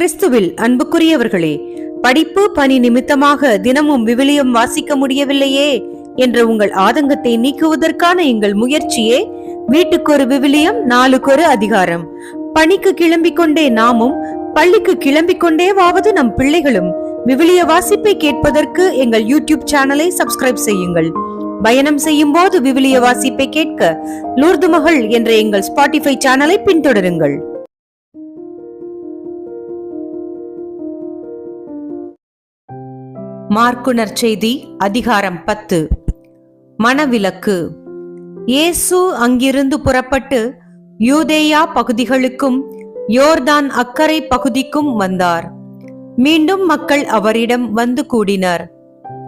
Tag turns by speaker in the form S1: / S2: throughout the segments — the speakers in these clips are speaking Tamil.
S1: கிறிஸ்துவில் அன்புக்குரியவர்களே படிப்பு பணி நிமித்தமாக தினமும் விவிலியம் வாசிக்க முடியவில்லையே என்ற உங்கள் ஆதங்கத்தை நீக்குவதற்கான எங்கள் முயற்சியே வீட்டுக்கு ஒரு விவிலியம் நாளுக்கு ஒரு அதிகாரம். பணிக்கு கிளம்பிக் கொண்டே நாமும் பள்ளிக்கு கிளம்பிக் கொண்டேவாவது நம் பிள்ளைகளும் விவிலிய வாசிப்பை கேட்பதற்கு எங்கள் யூடியூப் சேனலை சப்ஸ்கிரைப் செய்யுங்கள். பயணம் செய்யும் போது விவிலிய வாசிப்பை கேட்க லூர்து மகள் என்ற எங்கள் ஸ்பாட்டிஃபை சேனலை பின்தொடருங்கள். மார்க்குனர் செய்தி அதிகாரம் பத்து. மனவிலக்கு இயேசு அங்கிருந்து புறப்பட்டு யூதேயா பகுதிகளுக்கும் யோர்தான் அக்கறை பகுதிக்கும் வந்தார். மீண்டும் மக்கள் அவரிடம் வந்து கூடினர்.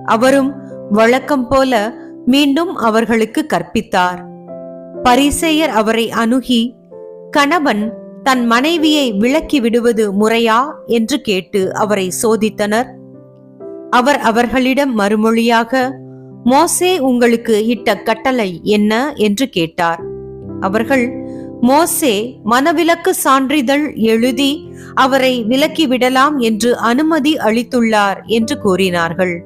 S1: அவரும் வழக்கம் போல மீண்டும் அவர்களுக்கு கற்பித்தார். பரிசெயர் அவரை அணுகி கணவன் தன் மனைவியை விலக்கி விடுவது முறையா? என்று கேட்டு அவரை சோதித்தனர். அவர் அவர்களிடம் மறுமொழியாக மோசே உங்களுக்கு இட்ட கட்டளை என்ன? என்று கேட்டார். அவர்கள் மோசே மனவிலக்கு சான்றிதழ் எழுதி அவரை விலக்கிவிடலாம் என்று அனுமதி அளித்துள்ளார் என்று கூறினார்கள்.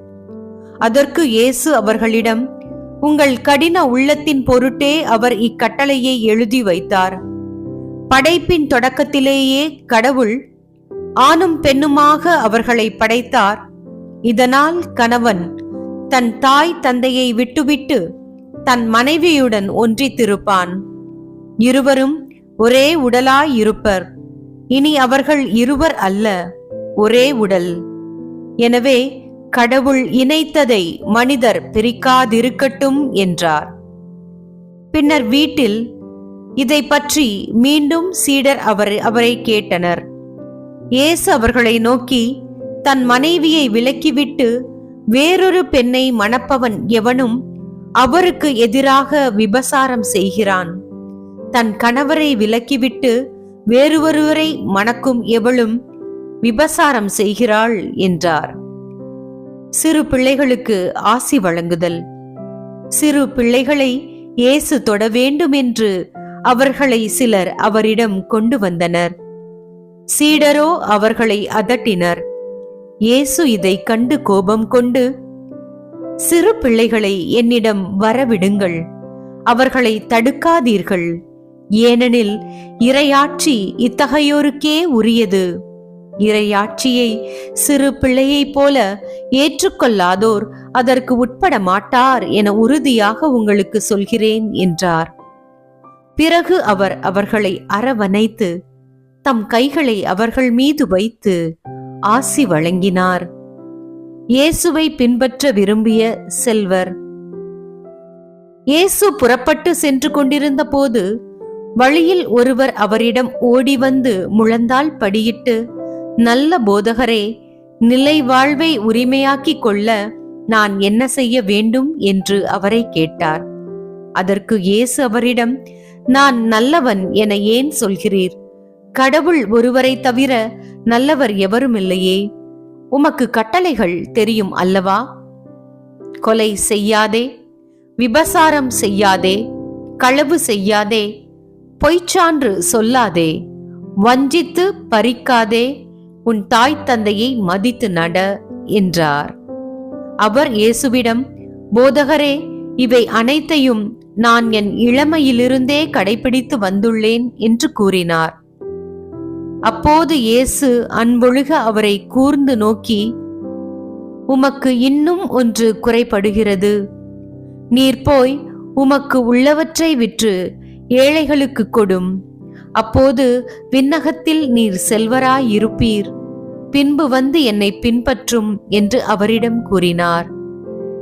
S1: அதற்கு இயேசு அவர்களிடம் உங்கள் கடின உள்ளத்தின் பொருட்டே அவர் இக்கட்டளையை எழுதி வைத்தார். படைப்பின் தொடக்கத்திலேயே கடவுள் ஆணும் பெண்ணுமாக அவர்களை படைத்தார். இதனால் கணவன் தன் தாய் தந்தையை விட்டுவிட்டு தன் மனைவியுடன் ஒன்றித்திருப்பான். இருவரும் ஒரே உடலாய் இருப்பர். இனி அவர்கள் இருவர் அல்ல ஒரே உடல். எனவே கடவுள் இணைத்ததை மனிதர் பிரிக்காதிருக்கட்டும் என்றார். பின்னர் வீட்டில் இதை பற்றி மீண்டும் சீடர் அவர் அவரை கேட்டனர். இயேசு அவர்களை நோக்கி தன் மனைவியை விலக்கிவிட்டு வேறொரு பெண்ணை மணப்பவன் எவனும் அவருக்கு எதிராக விபசாரம் செய்கிறான். தன் கணவரை விலக்கிவிட்டு வேறொருவரை மணக்கும் எவளும் விபசாரம் செய்கிறாள் என்றார். சிறு பிள்ளைகளுக்கு ஆசி வழங்குதல். சிறு பிள்ளைகளை இயேசு தொட வேண்டும் என்று அவர்களை சிலர் அவரிடம் கொண்டு வந்தனர். சீடரோ அவர்களை அதட்டினர். இயேசு இதை கண்டு கோபம் கொண்டு சிறு பிள்ளைகளை என்னிடம் வரவிடுங்கள் அவர்களை தடுக்காதீர்கள். ஏனெனில் இரையாட்சி இத்தகையோருக்கே உரியது. இரையாட்சியை சிறு பிள்ளையைப் போல ஏற்றுக்கொள்ளாதோர் அதற்கு உட்பட மாட்டார் என உறுதியாக உங்களுக்கு சொல்கிறேன் என்றார். பிறகு அவர் அவர்களை அரவணைத்து தம் கைகளை அவர்கள் மீது வைத்து ஆசி வழங்கினார். இயேசுவை பின்பற்ற விரும்பிய செல்வர். இயேசு புறப்பட்டு சென்று கொண்டிருந்த போது வழியில் ஒருவர் அவரிடம் ஓடி வந்து முழந்தால் படியிட்டு நல்ல போதகரே நிலை வாழ்வை உரிமையாக்கிக் கொள்ள நான் என்ன செய்ய வேண்டும்? என்று அவரை கேட்டார். அதற்கு இயேசு அவரிடம் நான் நல்லவன் என ஏன் சொல்கிறீர்? கடவுள் ஒருவரை தவிர நல்லவர் எவரும் இல்லையே உமக்கு கட்டளைகள் தெரியும் அல்லவா? கொலை செய்யாதே விபசாரம் செய்யாதே களவு செய்யாதே பொய்ச்சான்று சொல்லாதே வஞ்சித்து பறிக்காதே உன் தாய் தந்தையை மதித்து நட என்றார். அவர் இயேசுவிடம் போதகரே இவை அனைத்தையும் நான் என் இளமையிலிருந்தே கடைபிடித்து வந்துள்ளேன் என்று கூறினார். அப்போது இயேசு அன்பொழுக அவரை கூர்ந்து நோக்கி உமக்கு இன்னும் ஒன்று குறைபடுகிறது. நீர் போய் உமக்கு உள்ளவற்றை விற்று ஏழைகளுக்கு கொடும். அப்போது விண்ணகத்தில் நீர் செல்வராயிருப்பீர். பின்பு வந்து என்னை பின்பற்றும் என்று அவரிடம் கூறினார்.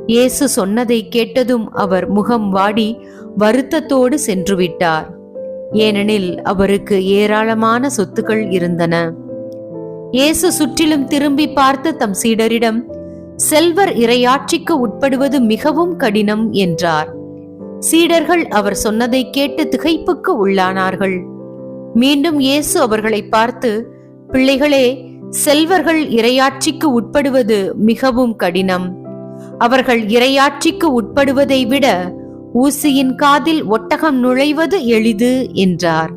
S1: இயேசு சொன்னதை கேட்டதும் அவர் முகம் வாடி வருத்தத்தோடு சென்றுவிட்டார். ஏனெனில் அவருக்கு ஏராளமான சொத்துக்கள் இருந்தன. இயேசு சுற்றிலும் திரும்பி பார்த்து தம் சீடரிடம் செல்வர் இரையாட்சிக்கு உட்படுவது மிகவும் கடினம் என்றார். சீடர்கள் அவர் சொன்னதை கேட்டு திகைப்புக்கு உள்ளானார்கள். மீண்டும் இயேசு அவர்களை பார்த்து பிள்ளைகளே செல்வர்கள் இரையாட்சிக்கு உட்படுவது மிகவும் கடினம். அவர்கள் இரையாட்சிக்கு உட்படுவதை விட ஊசியின் காதில் ஒட்டகம் நுழைவது எளிது என்றார்.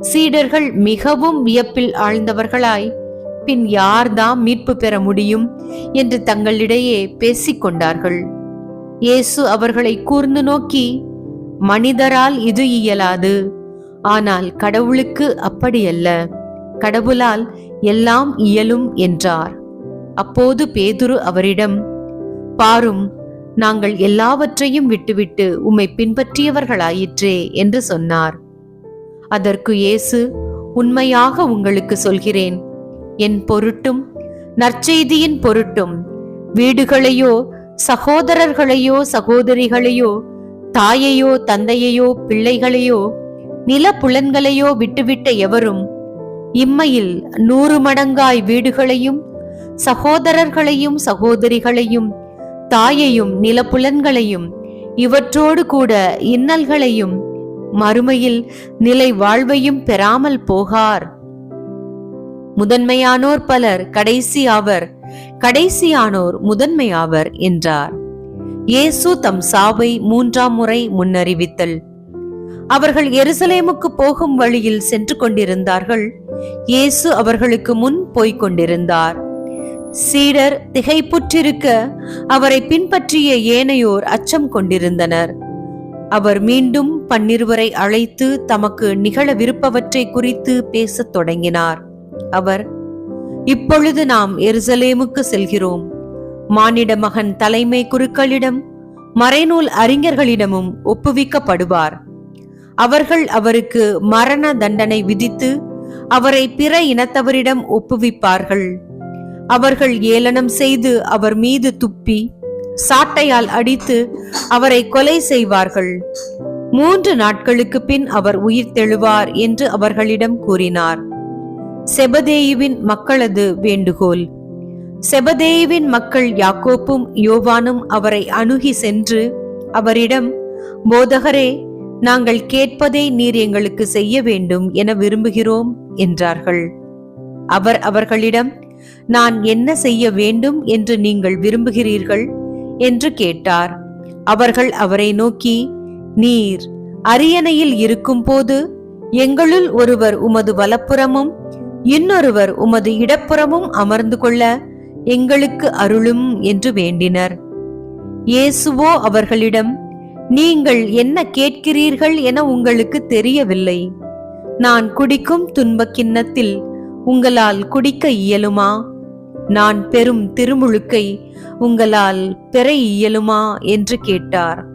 S1: சீடர்கள் மிகவும் வியப்பில் ஆழ்ந்தவர்களாய் பின் யார்தாம் மீட்பு பெற முடியும் என்று தங்களிடையே பேசிக் கொண்டார்கள். இயேசு அவர்களை கூர்ந்து நோக்கி மனிதரால் இது இயலாது ஆனால் கடவுளுக்கு அப்படியல்ல கடவுளால் எல்லாம் இயலும் என்றார். அப்போது பேதுரு அவரிடம் பாரும் நாங்கள் எல்லாவற்றையும் விட்டுவிட்டு உம்மை பின்பற்றியவர்களாயிற்றே என்று சொன்னார். அதற்கு இயேசு உண்மையாக உங்களுக்கு சொல்கிறேன். என் பொருட்டும் நற்செய்தியின் பொருட்டும் வீடுகளையோ சகோதரர்களையோ சகோதரிகளையோ தாயையோ தந்தையையோ பிள்ளைகளையோ நில புலன்களையோ விட்டுவிட்ட எவரும் இம்மையில் நூறு மடங்காய் வீடுகளையும் சகோதரர்களையும் சகோதரிகளையும் தாயையும் நிலப்புலன்களையும் இவற்றோடு கூட இன்னல்களையும் மறுமையில் நிலை வாழ்வையும் பெறாமல் போகார். முதன்மையானோர் பலர் கடைசி ஆவர் கடைசியானோர் முதன்மையாவர் என்றார். இயேசு தம் சாவை மூன்றாம் முறை முன்னறிவித்தல். அவர்கள் எருசலேமுக்கு போகும் வழியில் சென்று கொண்டிருந்தார்கள். இயேசு அவர்களுக்கு முன் போய்க் கொண்டிருந்தார். சீடர் திகைப்புற்றிருக்க அவரை பின்பற்றிய ஏனையோர் அச்சம் கொண்டிருந்தனர். அவர் மீண்டும் பன்னிருவரை அழைத்து தமக்கு நிகழவிருப்பவற்றை குறித்து பேசத் தொடங்கினார். அவர் இப்பொழுது நாம் எருசலேமுக்கு செல்கிறோம். மானிட மகன் தலைமை குருக்களிடம் மறைநூல் அறிஞர்களிடமும் ஒப்புவிக்கப்படுவார். அவர்கள் அவருக்கு மரண தண்டனை விதித்து அவரை பிற இனத்தவரிடம் ஒப்புவிப்பார்கள். அவர்கள் ஏளனம் செய்து அவர் மீது துப்பி சாட்டையால் அடித்து அவரை கொலை செய்வார்கள். மூன்று நாட்களுக்கு பின் அவர் உயிர் தெழுவார் என்று அவர்களிடம் கூறினார். செபதேயுவின் மக்களது வேண்டுகோள். செபதேயுவின் மக்கள் யாக்கோப்பும் யோவானும் அவரை அணுகி சென்று அவரிடம் போதகரே நாங்கள் கேட்பதை நீர் எங்களுக்கு செய்ய வேண்டும் என விரும்புகிறோம் என்றார்கள். அவர் அவர்களிடம் நான் என்ன செய்ய வேண்டும் என்று நீங்கள் விரும்புகிறீர்கள்? என்று கேட்டார். அவர்கள் அவரை நோக்கி நீர் அரியணையில் இருக்கும்போது எங்களுள் ஒருவர் உமது வலப்புறமும் இன்னொருவர் உமது இடப்புறமும் அமர்ந்து கொள்ள எங்களுக்கு அருளும் என்று வேண்டினர். இயேசுவோ அவர்களிடம் நீங்கள் என்ன கேட்கிறீர்கள் என உங்களுக்கு தெரியவில்லை. நான் குடிக்கும் துன்பக் கிண்ணத்தில் உங்களால் குடிக்க இயலுமா? நான் பெறும் திருமுழுக்கை உங்களால் பெற இயலுமா? என்று கேட்டார்.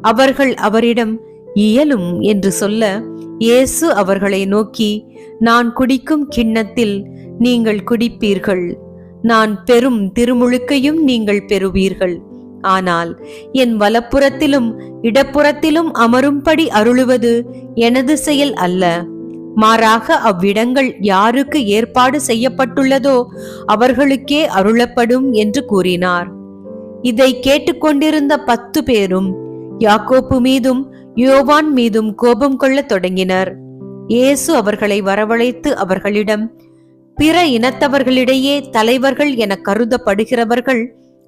S1: அவர்கள் அவரிடம் இயலும் என்று சொல்ல இயேசு அவர்களை நோக்கி நான் குடிக்கும் கிண்ணத்தில் நீங்கள் குடிப்பீர்கள். நான் பெறும் திருமுழுக்கையும் நீங்கள் பெறுவீர்கள். ஆனால் என் வலப்புறத்திலும் இடப்புறத்திலும் அமரும்படி அருளுவது எனது செயல் அல்ல. மாறாக அவ்விடங்கள் யாருக்கு ஏற்பாடு செய்யப்பட்டுள்ளதோ அவர்களுக்கே அருளப்படும் என்று கூறினார். இதை கேட்டுக்கொண்டிருந்த பத்து பேரும் யாக்கோப்பு மீதும் யோவான் மீதும் கோபம் கொள்ளத் தொடங்கினர். இயேசு அவர்களை வரவழைத்து அவர்களிடம் பிற இனத்தவர்களிடையே தலைவர்கள் என கருதப்படுகிறவர்கள்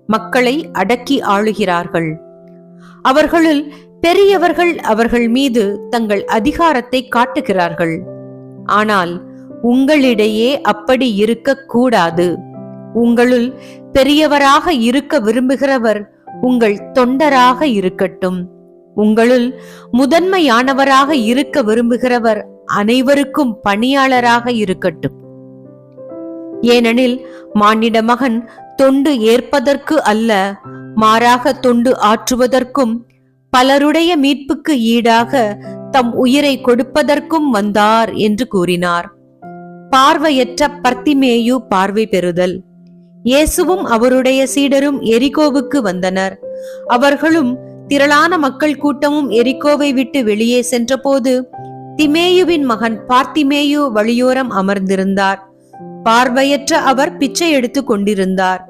S1: மக்களை அடக்கி ஆளுகிறார்கள். அவர்களுள் பெரியவர்கள் அவர்கள் மீது தங்கள் அதிகாரத்தை காட்டுகிறார்கள். ஆனால் உங்களிடையே அப்படி இருக்கக்கூடாது. உங்களுள் பெரியவராக இருக்க விரும்புகிறவர் உங்கள் தொண்டராக இருக்கட்டும். உங்களுள் முதன்மையானவராக இருக்க விரும்புகிறவர் அனைவருக்கும் பணியாளராக இருக்கட்டும். ஏனெனில் மானிட மகன் தொண்டு ஏற்பதற்கு அல்ல மாறாக தொண்டு ஆற்றுவதற்கும் பலருடைய மீட்புக்கு ஈடாக தம் உயிரை கொடுப்பதற்கும் வந்தார் என்று கூறினார். பார்வையற்ற பர்த்திமேயு பார்வை பெறுதல். இயேசுவும் அவருடைய சீடரும் எரிகோவுக்கு வந்தனர். அவர்களும் திரளான மக்கள் கூட்டமும் எரிகோவை விட்டு வெளியே சென்றபோது திமேயுவின் மகன் பார்த்திமேயு வழியோரம் அமர்ந்திருந்தார். பார்வையற்ற அவர் பிச்சை எடுத்துக் கொண்டிருந்தார்.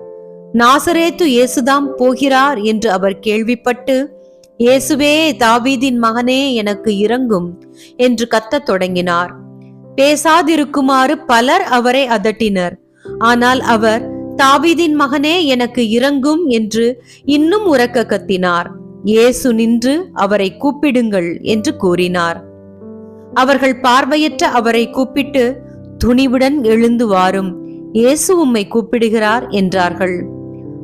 S1: நாசரேத்து இயேசுதாம் போகிறார் என்று அவர் கேள்விப்பட்டு இயேசுவே தாவீதின் மகனே எனக்கு இறங்கும் என்று கத்தத் தொடங்கினார். பேசாதிருக்குமாறு பலர் அவரை அதட்டினர். ஆனால் அவர் தாவீதின் மகனே எனக்கு இறங்கும் என்று இன்னும் உறக்க கத்தினார். இயேசு நின்று அவரை கூப்பிடுங்கள் என்று கூறினார். அவர்கள் பார்வையற்ற அவரை கூப்பிட்டு துணிவுடன் எழுந்து வாரும். இயேசு உம்மை கூப்பிடுகிறார் என்றார்கள்.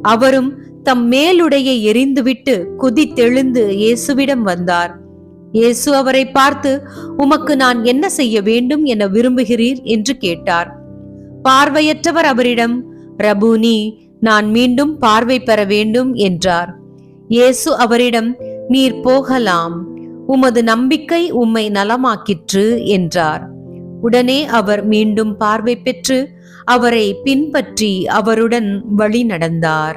S1: அவரும் தம் மேலுடையை எரிந்துவிட்டு குதித்தெழுந்து இயேசுவிடம் வந்தார். இயேசு அவரை பார்த்து உமக்கு நான் என்ன செய்ய வேண்டும் என விரும்புகிறீர்? என்று கேட்டார். பார்வையற்றவர் அவரிடம் ரபுனி நான் மீண்டும் பார்வை பெற வேண்டும் என்றார். இயேசு அவரிடம் நீர் போகலாம். உமது நம்பிக்கை உம்மை நலமாக்கிற்று என்றார். உடனே அவர் மீண்டும் பார்வை பெற்று அவரை பின்பற்றி அவருடன் வழி நடந்தார்.